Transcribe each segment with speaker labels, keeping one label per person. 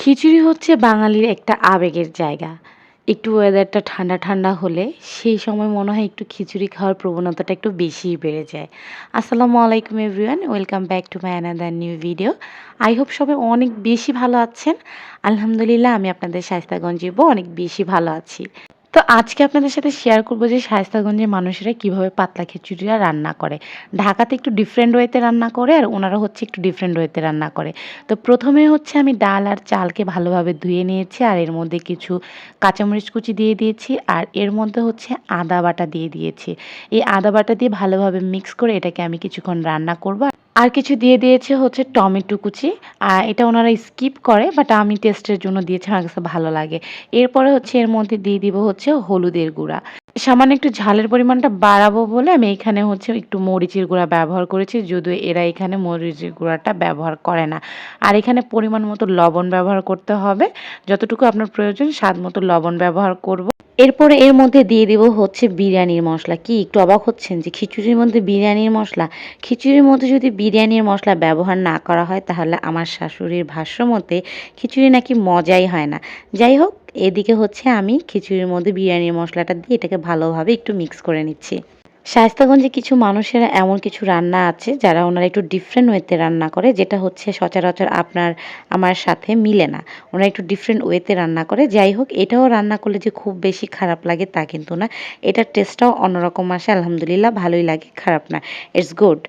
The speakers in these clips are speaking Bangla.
Speaker 1: খিচুড়ি হচ্ছে বাঙালির একটা আবেগের জায়গা। একটু ওয়েদারটা ঠান্ডা, ঠান্ডা হলে সেই সময় মনে হয় একটু খিচুড়ি খাওয়ার প্রবণতাটা একটু বেশিই বেড়ে যায়। আসসালামু আলাইকুম everyone. Welcome back to my another new video. I hope সবাই অনেক বেশি ভালো আছেন। আলহামদুলিল্লাহ আমি আপনাদের শায়েস্তাগঞ্জেও অনেক বেশি ভালো আছি। তো আজকে আপনাদের সাথে শেয়ার করব যে শায়েস্তাগঞ্জের মানুষেরা কীভাবে পাতলা খিচুড়িটা রান্না করে। ঢাকাতে একটু ডিফারেন্ট ওয়েতে রান্না করে আর ওনারা হচ্ছে একটু ডিফারেন্ট ওয়েতে রান্না করে। তো প্রথমে হচ্ছে আমি ডাল আর চালকে ভালোভাবে ধুয়ে নিয়েছি আর এর মধ্যে কিছু কাঁচামরিচ কুচি দিয়ে দিয়েছি আর এর মধ্যে হচ্ছে আদা বাটা দিয়ে দিয়েছি। এই আদা বাটা দিয়ে ভালোভাবে মিক্স করে এটাকে আমি কিছুক্ষণ রান্না করব। আর কিছু দিয়ে দিয়েছে হচ্ছে টমেটো কুচি, আর এটা ওনারা স্কিপ করে বাট আমি টেস্টের জন্য দিয়েছি, আমার কাছে ভালো লাগে। এরপরে হচ্ছে এর মধ্যে দিয়ে দিব হচ্ছে হলুদের গুঁড়া। সামান্য একটু ঝালের পরিমাণটা বাড়াবো বলে আমি এখানে হচ্ছে একটু মরিচের গুঁড়া ব্যবহার করেছি, যদিও এরা এখানে মরিচের গুঁড়াটা ব্যবহার করে না। আর এখানে পরিমাণ মতো লবণ ব্যবহার করতে হবে, যতটুকু আপনার প্রয়োজন, স্বাদ মতো লবণ ব্যবহার করব। এরপরে এর মধ্যে দিয়ে দেবো হচ্ছে বিরিয়ানির মশলা। কি, একটু অবাক হচ্ছেন যে খিচুড়ির মধ্যে বিরিয়ানির মশলা? খিচুড়ির মধ্যে যদি বিরিয়ানির মশলা ব্যবহার না করা হয়, তাহলে আমার শাশুড়ির ভাষ্য মতে খিচুড়ি নাকি মজাই হয় না। যাই হোক, এদিকে হচ্ছে আমি খিচুড়ির মধ্যে বিরিয়ানির মশলাটা দিয়ে এটাকে ভালোভাবে একটু মিক্স করে নিচ্ছি। শায়েস্তাগঞ্জে কিছু মানুষের এমন কিছু রান্না আছে যারা ওনারা একটু ডিফারেন্ট ওয়েতে রান্না করে, যেটা হচ্ছে সচরাচর আপনার আমার সাথে মিলে না। ওনারা একটু ডিফারেন্ট ওয়েতে রান্না করে। যাই হোক, এটাও রান্না করলে যে খুব বেশি খারাপ লাগে তা কিন্তু না। এটার টেস্টটাও অন্যরকম আসে, আলহামদুলিল্লাহ, ভালোই লাগে, খারাপ না। ইটস গুড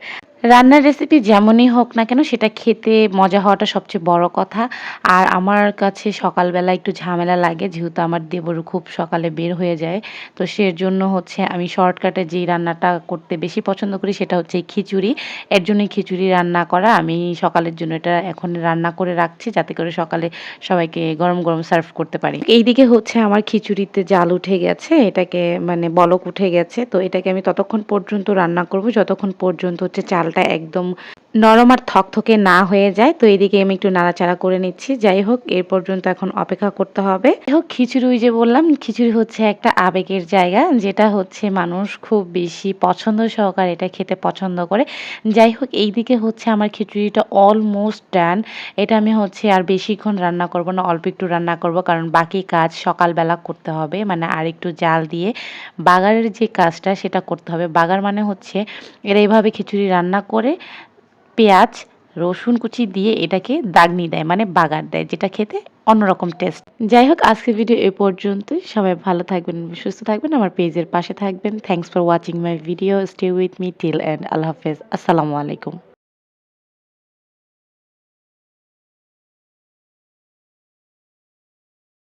Speaker 1: রান্নার রেসিপি যেমনই হোক না কেন, সেটা খেতে মজা হওয়াটা সবচেয়ে বড় কথা। আর আমার কাছে সকালবেলা একটু ঝামেলা লাগে, যেহেতু আমার দেবরু খুব সকালে বের হয়ে যায়। তো সের জন্য হচ্ছে আমি শর্টকাটে যেই রান্নাটা করতে বেশি পছন্দ করি, সেটা হচ্ছে খিচুড়ি। এর জন্যই খিচুড়ি রান্না করা। আমি সকালের জন্য এটা এখন রান্না করে রাখছি, যাতে করে সকালে সবাইকে গরম গরম সার্ভ করতে পারি। এইদিকে হচ্ছে আমার খিচুড়িতে জাল উঠে গেছে, এটাকে মানে বলক উঠে গেছে। তো এটাকে আমি ততক্ষণ পর্যন্ত রান্না করব, যতক্ষণ পর্যন্ত হচ্ছে চাল চালটা একদম নরম আর থকথকে না হয়ে যায়। তো এদিকে আমি একটু নাড়াচাড়া করে নিচ্ছি। যাই হোক, এর পর্যন্ত এখন অপেক্ষা করতে হবে। যাই হোক, খিচুড়ি ওই যে বললাম, খিচুড়ি হচ্ছে একটা আবেগের জায়গা, যেটা হচ্ছে মানুষ খুব বেশি পছন্দ সহকারে এটা খেতে পছন্দ করে। যাই হোক, এইদিকে হচ্ছে আমার খিচুড়িটা অলমোস্ট ডান এটা আমি হচ্ছে আর বেশিক্ষণ রান্না করব না, অল্প একটু রান্না করব, কারণ বাকি কাজ সকালবেলা করতে হবে। মানে আর একটু জাল দিয়ে বাগারের যে কাজটা, সেটা করতে হবে। বাগার মানে হচ্ছে এরা এইভাবে খিচুড়ি রান্না করে পেঁয়াজ, রসুন কুচি দিয়ে এটাকে দাগনি দেয় মানে বাগার দেয়, যেটা খেতে অন্যরকম টেস্ট যাই হোক, আজকের ভিডিও এ পর্যন্তই। সবাই ভালো থাকবেন, সুস্থ থাকবেন। আমার পেজের পাশে থাকবেন। Thanks for watching my video stay with me till and আল্লাহ হাফেজ। আসসালামু আলাইকুম।